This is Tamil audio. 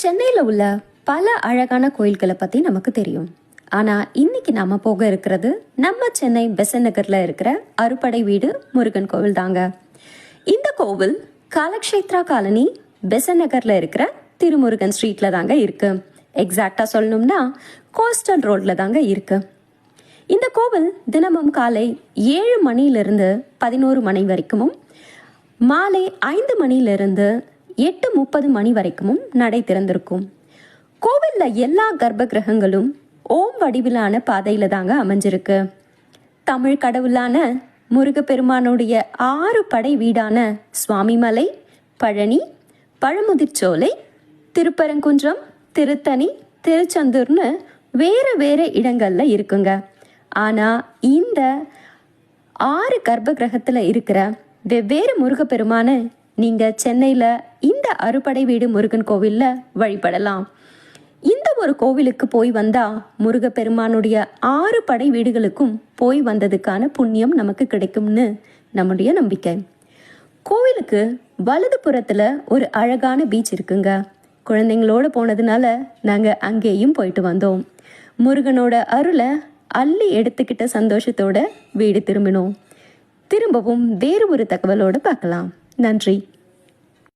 சென்னையில் உள்ள பல அழகான கோயில்களை பற்றி நமக்கு தெரியும். ஆனால் இன்னைக்கு நம்ம போக இருக்கிறது நம்ம சென்னை பெசன் நகரில் இருக்கிற அறுபடை வீடு முருகன் கோவில் தாங்க. இந்த கோவில் காலக்ஷேத்ரா காலனி பெசன் நகரில் இருக்கிற திருமுருகன் ஸ்ட்ரீட்டில் தாங்க இருக்கு. எக்ஸாக்டாக சொல்லணும்னா கோஸ்டல் ரோட்டில் தாங்க இருக்கு. இந்த கோவில் தினமும் காலை ஏழு மணியிலிருந்து பதினோரு மணி வரைக்கும் மாலை ஐந்து மணியிலிருந்து எட்டு முப்பது மணி வரைக்கும் நடை திறந்திருக்கும். கோவிலில் எல்லா கர்ப்ப கிரகங்களும் ஓம் வடிவிலான பாதையில் தாங்க அமைஞ்சிருக்கு. தமிழ் கடவுளான முருகப்பெருமானுடைய ஆறு படை வீடான சுவாமிமலை பழனி பழமுதிர்ச்சோலை திருப்பரங்குன்றம் திருத்தணி திருச்செந்தூர்னு வேறு வேறு இடங்களில் இருக்குங்க. ஆனால் இந்த ஆறு கர்ப்ப கிரகத்தில் இருக்கிற வெவ்வேறு முருகப்பெருமான நீங்க சென்னையில் இந்த அறுபடை வீடு முருகன் கோவிலில் வழிபடலாம். இந்த ஒரு கோவிலுக்கு போய் வந்தா முருகப்பெருமானுடைய ஆறு படை வீடுகளுக்கும் போய் வந்ததுக்கான புண்ணியம் நமக்கு கிடைக்கும்னு நம்முடைய நம்பிக்கை. கோவிலுக்கு வலது புறத்தில் ஒரு அழகான பீச் இருக்குங்க. குழந்தைங்களோட போனதுனால நாங்கள் அங்கேயும் போயிட்டு வந்தோம். முருகனோட அருளை அள்ளி எடுத்துக்கிட்ட சந்தோஷத்தோட வீடு திரும்பினோம். திரும்பவும் வேறு ஒரு தகவலோடு பார்க்கலாம். நன்றி